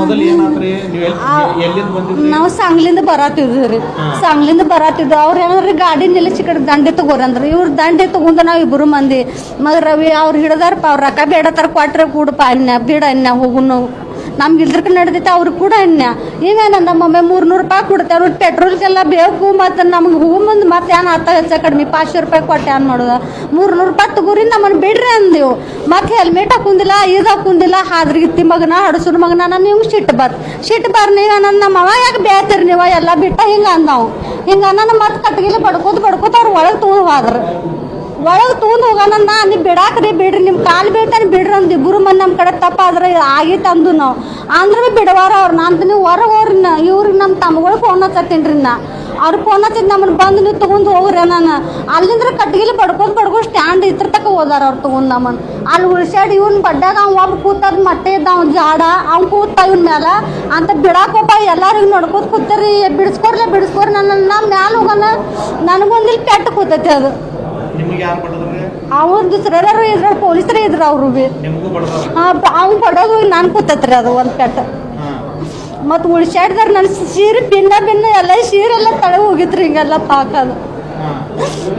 ಮೊದಲು ಏನಾತ್ರಿ ನೀವು ಎಲ್ಲಿಂದ ಬಂದಿದ್ರಿ? ನಾವು ಸಾಂಗ್ಲಿಂದ ಬರತ್ತಿದ್ವಿ ರೀ ಸಾಂಗ್ಲಿಂದ ಬರತ್ತಿದ್ವಿ ಅವ್ರು ಏನಾದ್ರಿ ಗಾಡಿ ನಿಲ್ಲಿಸಿ ಕಡೆ ದಂಡೆ ತಗೋರಂದ್ರ ಇವ್ರ ದಂಡೆ ತಗೊಂಡ ನಾವು ಇಬ್ಬರು ಮಂದಿ. ಮಗ ರವಿ ಅವ್ರು ಹಿಡ್ದಾರಪ್ಪ ಅವ್ರ ರೊಕ್ಕ ಬೇಡತ್ತಾರ ಕೊಟ್ರೆ ಕೂಡಪ್ಪ ಅನ್ನ ಬಿಡ ಅನ್ಯ ಹೋಗುನು ನಮ್ಗೆ ಇದ್ರಕ್ಕೆ ನಡೆದೈತೆ, ಅವ್ರು ಕೂಡ ಅನ್ಯ ಇವೇನ ನಮ್ಮೊಮ್ಮೆ ಮೂರ್ನೂರು ರೂಪಾಯಿ ಕೊಡ್ತೇವೆ ಅವ್ರು ಪೆಟ್ರೋಲ್ಗೆಲ್ಲ ಬೇಕು, ಮತ್ತು ನಮ್ಗೆ ಹೂ ಮುಂದೆ ಮತ್ತೆ ಏನು ಆತ ಹೆಚ್ಚ ಕಡಿಮೆ. ಪಾಚಶೆ ರೂಪಾಯಿ ಕೊಟ್ಟೆ ಏನು ಮಾಡೋದು? ಮೂರ್ನೂರು ರೂಪಾಯಿ ತಗೋರಿ ನಮ್ಮನ್ನು ಬಿಡ್ರಿ ಅಂದೆವು ಮತ್ತೆ ಹೆಲ್ಮೆಟ್ ಹಾಕುಂದಿಲ್ಲ, ಇದು ಹಾಕುಂದಿಲ್ಲ ಹಾದ್ರಿಗಿತ್ತಿ ಮಗನ, ಹಡಸುರ ಮಗನ, ನಾನು ನೀವು ಸಿಟ್ಟು ಬರ್. ಸಿಟ್ಟು ಬರ್ ನೀವು ನನ್ನ ನಮ್ಮ ಅವ ಯಾಕೆ ಬೇತೀರಿ ನೀವು? ಎಲ್ಲ ಬಿಟ್ಟ ಹಿಂಗೆ ಅಂದಾವು ಹಿಂಗೆ ನನ್ನ ಮತ್ತೆ ಕಟ್ಗಿಲಿ ಬಡ್ಕೋತ ಬಡ್ಕೋತ ಅವ್ರು ಒಳಗೆ ತೊಗೊಂಡು ಹೋದ್ರು. ಒಳಗೆ ತೊಗೊಂಡು ಹೋಗೋಣ ನೀವು ಬಿಡಾಕ್ರಿ ಬಿಡ್ರಿ ನಿಮ್ಮ ಕಾಲು ಬೀಳ್ತಾನೆ ಬಿಡ್ರಿ ಅಂದ್. ಇಬ್ಬರು ಮಂದಿ ನಮ್ಮ ಕಡೆ ತಪ್ಪಾದ್ರೆ ಆಗಿತ್ತು ಅಂದು ನಾವು. ಅಂದ್ರೆ ಬಿಡವಾರ ಅವ್ರು ನಾನು ನೀವು ಹೊರಗೆ ಹೋಗ್ರಿ ನಾ. ಇವ್ರಿಗೆ ನಮ್ಮ ತಮ್ಮಗಳು ಫೋನ್ ಹಚ್ಚತ್ತೀನಿ ರೀ ನಾ. ಅವ್ರು ಫೋನ್ ಹಚ್ಚಿದ್ ನಮ್ಮನ್ನು ಬಂದು ನೀವು ತೊಗೊಂಡು ಹೋಗ್ರಿ ನಾನು ಅಲ್ಲಿಂದ್ರ ಕಟ್ಟಿಗೆಲಿ ಪಡ್ಕೊಂಡು ಬಡ್ಕೊ ಸ್ಟ್ಯಾಂಡ್ ಇತ್ರ ತಕ ಹೋದಾರ ಅವ್ರು ತೊಗೊಂಡು ನಮ್ಮನ್ನು ಅಲ್ಲಿ ಉಳ್ಸಾಡಿ ಇವ್ನ ಬಡ್ಡಾಗ ಅವ ಒಬ್ಬ ಕೂತದ ಮಟ್ಟೆ ಇದ್ದ ಅವ್ನ ಜಾಡ, ಅವ್ನು ಕೂತ ಇವ್ನ ಮ್ಯಾಲ. ಅಂತ ಬಿಡಾಕೋಪ ಎಲ್ಲರಿಗೂ ನೋಡ್ಕೋತ ಕೂತಾರಿ. ಬಿಡಿಸ್ಕೊರ್ಲೆ ಬಿಡಿಸ್ಕೊರಿ ನನ್ನ ಮ್ಯಾಲ ಹೋಗೋಣ ನನಗೊಂದಿಲ್ಲಿ ಪೆಟ್ಟು ಕೂತೈತಿ ಅದು. ಅವ್ರದ್ದು ಸರದಾರು ಇದ್ರ ಪೊಲೀಸರೇ ಇದ್ರು ಅವ್ರು ಬಿ. ನಿಮಗೂ ಬಡದ ಅವ್ನು ಪಡೋದು ನಾನು ಕೂತತ್ರಿ ಅದು ಒಂದು ಪೆಟ್ಟ ಮತ್ತು ಉಳ್ಸ್ಯಾಡ್ದಾರ ನನ್ನ ಸೀರೆ ಭಿನ್ನ ಭಿನ್ನ ಎಲ್ಲ ಸೀರೆಲ್ಲ ತಳೆ ಹೋಗಿತ್ರಿ ಹಿಂಗೆಲ್ಲ ಪಾಕದು.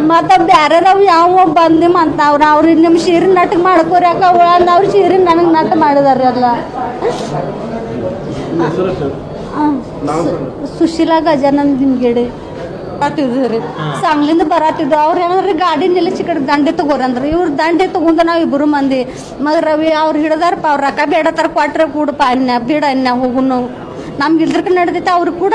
ಮತ್ತು ಬ್ಯಾರೆರವು ಯಾವ ಬಂದು ಮಂತಾವ್ರ ಅವ್ರು ನಿಮ್ಮ ಸೀರೆ ನಟಿಗೆ ಮಾಡ್ಕೋರಿ ಯಾಕ ಅವ್ರ ಸೀರೆ ನನಗೆ ನಟ್ ಮಾಡಿದಾರೆ ಎಲ್ಲ ಆ, ಸುಶೀಲಾ ಗಜಾನಂದ್ ದಿನಗಿಡಿ ಬರತ್ತಿದ್ವಿ ರೀ ಸಾಂಗ್ಲಿಂದ ಬರತ್ತಿದ್ವಿ ಅವ್ರು ಏನಾದ್ರಿ ಗಾಡಿ ನಿಲ್ಲಿಸಿ ಕಡೆ ದಂಡೆ ಅಂದ್ರೆ ಇವ್ರು ದಂಡೆ ತಗೊಂಡ ನಾವು ಇಬ್ಬರು ಮಂದಿ. ಮಗ ರವಿ ಅವ್ರು ಹಿಡ್ದಾರಪ್ಪ ಅವ್ರ ರೊಕ್ಕ ಬೇಡತ್ತಾರ ಕೊಟ್ರೆ ಕೂಡಪ್ಪ ಅನ್ಯ ಬಿಡ ಅನ್ಯ ಹೋಗುನು ನಮ್ಗೆ ಇದ್ರಕ್ಕೆ ನಡೆದೈತೆ ಅವ್ರಿಗೆ ಕೂಡ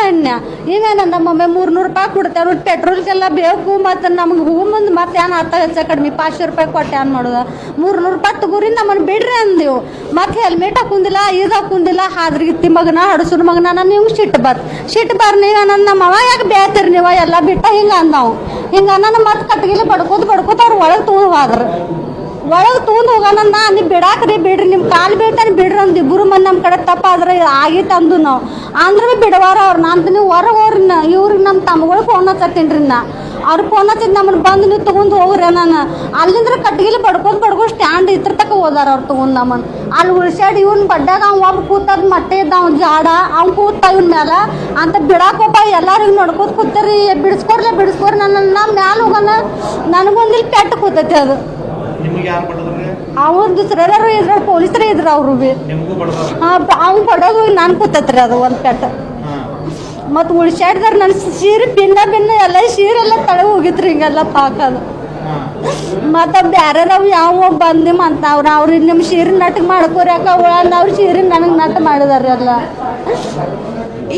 ಇವೇನ ನಮ್ಮೊಮ್ಮೆ ಮೂರ್ನೂರು ರೂಪಾಯಿ ಕೊಡ್ತೇವೆ ಅವ್ರು ಪೆಟ್ರೋಲ್ಗೆಲ್ಲ ಬೇಕು ಮತ್ತು ನಮ್ಗೆ ಹೂ ಮುಂದೆ ಮತ್ತೆ ಏನು ಹತ್ತ ಹೆಚ್ಚ ಕಡಿಮೆ. ಪಾಚ ರೂಪಾಯಿ ಕೊಟ್ಟೆ ಏನು ಮಾಡೋದು? ಮೂರ್ನೂರು ರೂಪಾಯಿ ತಗೋರಿ ನಮ್ಮನ್ನು ಬಿಡ್ರಿ ಅಂದೆವು ಮತ್ತು ಹೆಲ್ಮೆಟ್ ಹಾಕುಂದಿಲ್ಲ, ಇದು ಹಾಕುಂದಿಲ್ಲ, ಹಾದ್ರಿಗಿತ್ತಿ ಮಗನ ಹಡಸುರ ಮಗನ, ನಾನು ನೀವು ಸಿಟ್ಟು ಬರ್. ಸಿಟ್ಟು ಬರ್ ನೀವು ನನ್ನ ನಮ್ಮ ಅವ ಯಾಕೆ ಬೇತೀರಿ ನೀವು? ಎಲ್ಲ ಬಿಟ್ಟ ಹಿಂಗೆ ಅಂದಾವು ಹಿಂಗೆ ನನ್ನ ಮತ್ತೆ ಕಟ್ಗಿಲಿ ಬಡ್ಕೋತ ಬಡ್ಕೋತ ಅವ್ರು ಒಳಗೆ ತೊಗೊಂಡು ಹೋದ್ರು. ಒಳಗೆ ತೊಗೊಂಡು ಹೋಗೋಣ ನೀವು ಬಿಡಾಕ್ರಿ ಬಿಡ್ರಿ ನಿಮ್ಮ ಕಾಲು ಬೀಳ್ತಾನೆ ಬಿಡ್ರಿ ಅಂದ್ ಇಬ್ಬರು ಮಂದಿ ನಮ್ಮ ಕಡೆ ತಪ್ಪಾದ್ರೆ ಆಗಿತ್ತು ಅಂದು ನಾವು. ಅಂದ್ರೆ ಬಿಡವಾರ ಅವ್ರು, ನಾನು ನೀವು ಹೊರಗೆ ಹೋಗ್ರಿ ನಾ, ಇವ್ರಿಗೆ ನಮ್ಮ ತಮ್ಮಗಳು ಫೋನ್ ಹಚ್ಚತ್ತೀನಿ ರೀ ನಾ. ಅವ್ರು ಫೋನ್ ಹಚ್ಚಿದ್ ನಮ್ಮನ್ನು ಬಂದು ನೀವು ತೊಗೊಂಡು ಹೋಗ್ರಿ ನಾನು. ಅಲ್ಲಿಂದ್ರ ಕಟ್ಟಿಗೆಲಿ ಪಡ್ಕೊಂಡು ಬಡ್ಕೊ ಸ್ಟ್ಯಾಂಡ್ ಇತ್ರ ತಕ ಹೋದಾರ ಅವ್ರು ತೊಗೊಂಡು ನಮ್ಮನ್ನು ಅಲ್ಲಿ ಉಳ್ಸಾಡಿ ಇವ್ನ ಬಡ್ಡಾಗ ಅವ ಒಬ್ಬ ಕೂತದ ಮಟ್ಟೆ ಇದ್ದ ಅವ್ನ ಜಾಡ ಅವ್ನು ಕೂತ ಇವ್ನ ಮ್ಯಾಲ. ಅಂತ ಬಿಡಾಕೋಪ ಎಲ್ಲರಿಗೂ ನೋಡ್ಕೋತ ಕೂತಾರಿ, ಬಿಡಿಸ್ಕೊರ್ಲೆ ಬಿಡಿಸ್ಕೊರಿ ನನ್ನ ಮ್ಯಾಲ ಹೋಗೋಣ. ನನಗೊಂದಿಲ್ಲಿ ಪೆಟ್ಟು ಕೂತೈತಿ ಅದು. ಅವ್ರದ್ದು ಸರರು ಇದ್ರ ಪೊಲೀಸರೇ ಇದ್ರು ಅವರು ಬಿ. ನಿಮಗೂ ಬಡದ ಅವ್ನು ಪಡೋದು ನಾನು ಕೂತತ್ರಿ ಅದು ಒಂದು ಪೆಟ್ಟ. ಮತ್ತು ಉಳ್ಸ್ಯಾಡ್ದಾರ ನನ್ನ ಸೀರೆ ಭಿನ್ನ ಭಿನ್ನ ಎಲ್ಲ ಸೀರೆ ಎಲ್ಲ ತಳೆ ಹೋಗಿತ್ರಿ ಹಿಂಗೆಲ್ಲ ಪಾಕದು. ಮತ್ತು ನಾವು ಯಾವ ಬಂದು ಅಂತ ಅವ್ರು ನಿಮ್ಮ ಸೀರೆ ನಟಿಗೆ ಮಾಡ್ಕೋರಿ ಯಾಕ ಅವ್ರ ಸೀರೆ ನನಗೆ ನಟ್ ಮಾಡಿದಾರೆ ಎಲ್ಲ.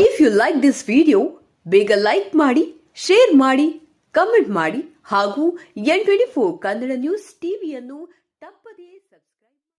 If you like this video ಬೇಗ ಲೈಕ್ ಮಾಡಿ ಶೇರ್ ಮಾಡಿ. ಕಮೆಂಟ್ ಮಾಡಿ ಹಾಗೂ N twenty four Kannada news ಟಿವಿಯನ್ನು ತಪ್ಪದೇ